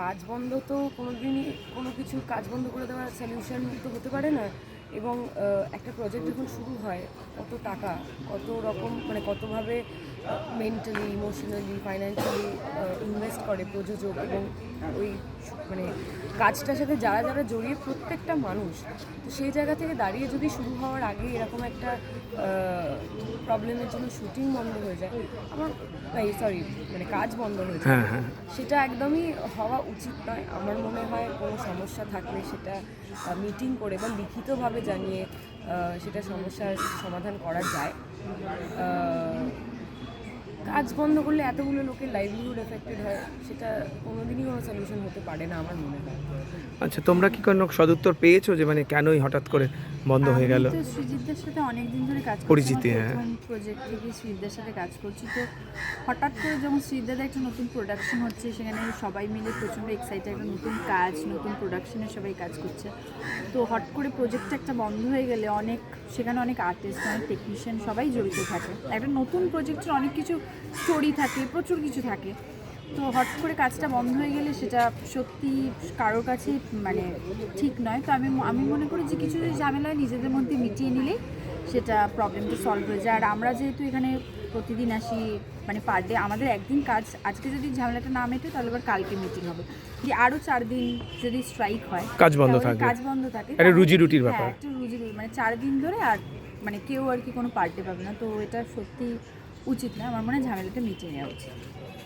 কাজ বন্ধ তো কোনো দিনই কোনো কিছু কাজ বন্ধ করে দেওয়ার সলিউশন তো হতে পারে না। এবং একটা প্রজেক্ট যখন শুরু হয়, কত টাকা, কত রকম মানে কতভাবে মেন্টালি ইমোশনালি ফাইন্যান্সিয়ালি ইনভেস্ট করে প্রযোজক এবং ওই মানে কাজটার সাথে যারা যারা জড়িয়ে প্রত্যেকটা মানুষ তো সেই জায়গা থেকে দাঁড়িয়ে যদি শুরু হওয়ার আগে এরকম একটা প্রবলেমের জন্য শুটিং বন্ধ হয়ে যায় আমার এই সরি মানে কাজ বন্ধ হয়ে যায় হ্যাঁ হ্যাঁ। সেটা একদমই হওয়া উচিত নয়। আমার মনে হয় কোনো সমস্যা থাকলে সেটা মিটিং করে বা লিখিতভাবে জানিয়ে সেটা সমস্যার সমাধান করা যায়। কাজ বন্ধ করলে এতগুলো লোকের লাইভলিহুড এফেক্টেড হয় সেটা কোনোদিনই কোনো সলিউশন হতে পারে না আমার মনে হয়। আচ্ছা তোমরা কি কোনো সদুত্তর পেয়েছ যে মানে কেনই হঠাৎ করে বন্ধ হয়ে গেল? সৃজিতদের সাথে অনেক দিন ধরে কাজ করছি পরিচিতি, হ্যাঁ। প্রজেক্ট থেকে সৃজিতদের সাথে কাজ করছি। তো হঠাৎ করে যখন সৃজিতদের একটা নতুন প্রোডাকশন হচ্ছে সেখানে সবাই মিলে প্রচণ্ড এক্সাইটেড একটা নতুন কাজ নতুন প্রোডাকশনে সবাই কাজ করছে। তো হট করে প্রজেক্টটা একটা বন্ধ হয়ে গেলে অনেক সেখানে অনেক আর্টিস্ট অনেক টেকনিশিয়ান সবাই জড়িত থাকে। একটা নতুন প্রজেক্টের অনেক কিছু স্টোরি থাকে প্রচুর কিছু থাকে। তো হট করে কাজটা বন্ধ হয়ে গেলে সেটা সত্যি কারোর কাছে মানে ঠিক নয়। তো আমি আমি মনে করি যে কিছু ঝামেলা নিজেদের মধ্যে মিটিয়ে নিলেই সেটা প্রবলেমটা সলভ হয়ে যায়। আর আমরা যেহেতু এখানে প্রতিদিন আসি মানে পার ডে আমাদের একদিন কাজ আজকে যদি ঝামেলাটা না মেটে তাহলে আবার কালকে মিটিং হবে। যে আরও চার দিন যদি স্ট্রাইক হয় কাজ বন্ধ থাকবে। কাজ বন্ধ থাকে। একটা রুজি-রুটির হ্যাঁ, ব্যাপার। একটা রুজি রুটি মানে চার দিন ধরে আর মানে কেউ আর কি কোনো পার্টি পাবে না। তো এটা সত্যি উচিত না আমার মনে হয় ঝামেলাটা মিটিয়ে নেওয়া উচিত